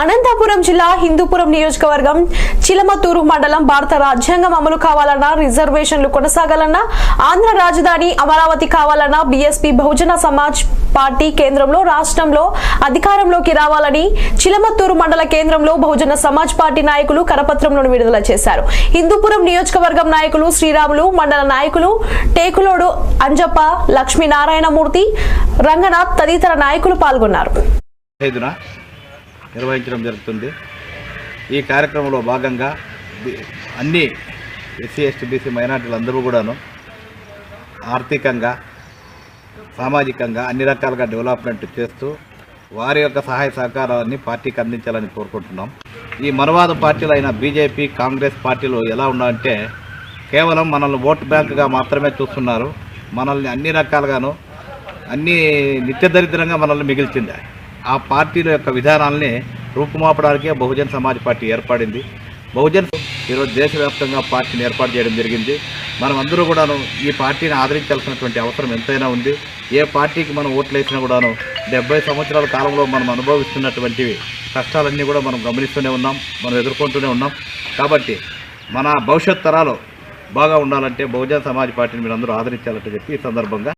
అనంతపురం జిల్లా హిందూపురం నియోజకవర్గం చిలమతూరు మండలం భారత రాజ్యాంగం అమలు కావాలన్నా రిజర్వేషన్లు కొనసాగాలన్నా ఆంధ్ర రాజధాని అమరావతి కావాలన్నా బీఎస్పీ బహుజన సమాజ్ పార్టీ కేంద్రంలో రాష్ట్రంలో అధికారంలోకి రావాలని చిలమత్తూరు మండల కేంద్రంలో బహుజన సమాజ్ పార్టీ నాయకులు కరపత్రంలో విడుదల చేశారు. హిందూపురం నియోజకవర్గం నాయకులు శ్రీరాములు మండల నాయకులు టేకులోడు అంజప్ప లక్ష్మీనారాయణమూర్తి రంగనాథ్ తదితర నాయకులు పాల్గొన్నారు. నిర్వహించడం జరుగుతుంది. ఈ కార్యక్రమంలో భాగంగా అన్ని ఎస్సీ ఎస్టీ బీసీ మైనార్టీలందరూ కూడాను ఆర్థికంగా సామాజికంగా అన్ని రకాలుగా డెవలప్మెంట్ చేస్తూ వారి యొక్క సహాయ సహకారాన్ని పార్టీకి అందించాలని కోరుకుంటున్నాం. ఈ మనవాద పార్టీలు అయిన బీజేపీ కాంగ్రెస్ పార్టీలు ఎలా ఉన్నాయంటే కేవలం మనల్ని ఓట్ బ్యాంకుగా మాత్రమే చూస్తున్నారు. మనల్ని అన్ని రకాలుగాను అన్ని నిత్యదరిద్రంగా మనల్ని మిగిల్చింది. ఆ పార్టీల యొక్క విధానాల్ని రూపుమాపడానికే బహుజన్ సమాజ్ పార్టీ ఏర్పడింది. బహుజన్ ఈరోజు దేశవ్యాప్తంగా పార్టీని ఏర్పాటు చేయడం జరిగింది. మనం అందరూ కూడాను ఈ పార్టీని ఆదరించాల్సినటువంటి అవసరం ఎంతైనా ఉంది. ఏ పార్టీకి మనం ఓట్లు వేసినా కూడాను డెబ్బై సంవత్సరాల కాలంలో మనం అనుభవిస్తున్నటువంటి కష్టాలన్నీ కూడా మనం గమనిస్తూనే ఉన్నాం మనం ఎదుర్కొంటూనే ఉన్నాం. కాబట్టి మన భవిష్యత్ తరాలు బాగా ఉండాలంటే బహుజన సమాజ్ పార్టీని మీరు అందరూ ఆదరించాలంటే చెప్పి ఈ సందర్భంగా